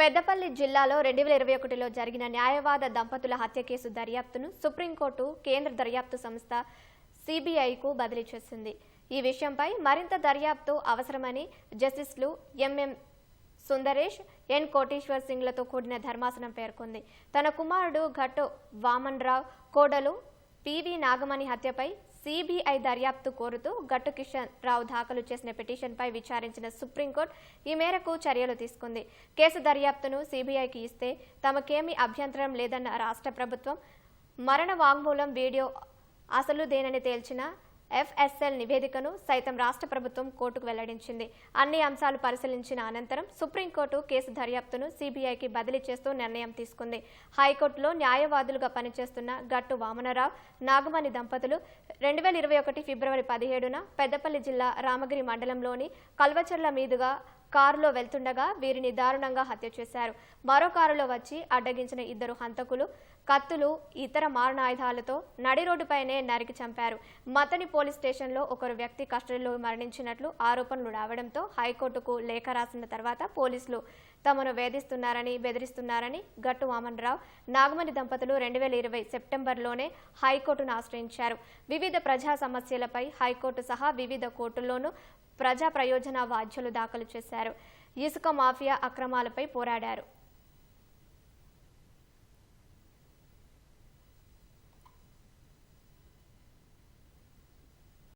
పెద్దపల్లి జిల్లాలో రెండు వేల ఇరవై ఒకటిలో జరిగిన న్యాయవాద దంపతుల హత్య కేసు దర్యాప్తును సుప్రీంకోర్టు కేంద్ర దర్యాప్తు సంస్థ సిబిఐకు బదిలీ చేసింది. ఈ విషయంపై మరింత దర్యాప్తు అవసరమని జస్టిస్లు ఎంఎం సుందరేష్ ఎన్ కోటేశ్వర్ సింగ్లతో కూడిన ధర్మాసనం పేర్కొంది. తన కుమారుడు ఘట్టు వామన్ రావు కోడలు పివి నాగమణి హత్యపై సిబిఐ దర్యాప్తు కోరుతూ గట్టు కిషన్ రావు దాఖలు చేసిన పిటిషన్పై విచారించిన సుప్రీంకోర్టు ఈ మేరకు చర్యలు తీసుకుంది. కేసు దర్యాప్తును సిబిఐకి ఇస్తే తమకేమీ అభ్యంతరం లేదన్న రాష్ట్ర ప్రభుత్వం మరణ వాంగ్మూలం వీడియో అసలు దేనని తేల్చిన ఎఫ్ఎస్ఎల్ నివేదికను సైతం రాష్ట్ర ప్రభుత్వం కోర్టుకు వెల్లడించింది. అన్ని అంశాలు పరిశీలించిన అనంతరం సుప్రీంకోర్టు కేసు దర్యాప్తును సీబీఐకి బదిలీ చేస్తూ నిర్ణయం తీసుకుంది. హైకోర్టులో న్యాయవాదులుగా పనిచేస్తున్న గట్టు వామనరావు నాగమణి దంపతులు రెండు వేల ఇరవై ఒకటి ఫిబ్రవరి పదిహేడున పెద్దపల్లి జిల్లా రామగిరి మండలంలోని కల్వచర్ల మీదుగా కారులో వెళ్తుండగా వీరిని దారుణంగా హత్య చేశారు. మరో కారులో వచ్చి అడ్డగించిన ఇద్దరు హంతకులు కత్తులు ఇతర మారణాయుధాలతో నడి రోడ్డుపైనే నరికి చంపారు. మతని పోలీస్ స్టేషన్లో ఒకరు వ్యక్తి కస్టడీలో మరణించినట్లు ఆరోపణలు రావడంతో హైకోర్టుకు లేఖ రాసిన తర్వాత పోలీసులు తమను వేధిస్తున్నారని బెదిరిస్తున్నారని గట్టు వామన్ రావు నాగమణి దంపతులు రెండు వేల ఇరవై సెప్టెంబర్లోనే హైకోర్టును ఆశ్రయించారు. వివిధ ప్రజా సమస్యలపై హైకోర్టు సహా వివిధ కోర్టుల్లోనూ ప్రజా ప్రయోజన వాద్యులు దాఖలు చేశారు. ఇసుక మాఫియా అక్రమాలపై పోరాడారు.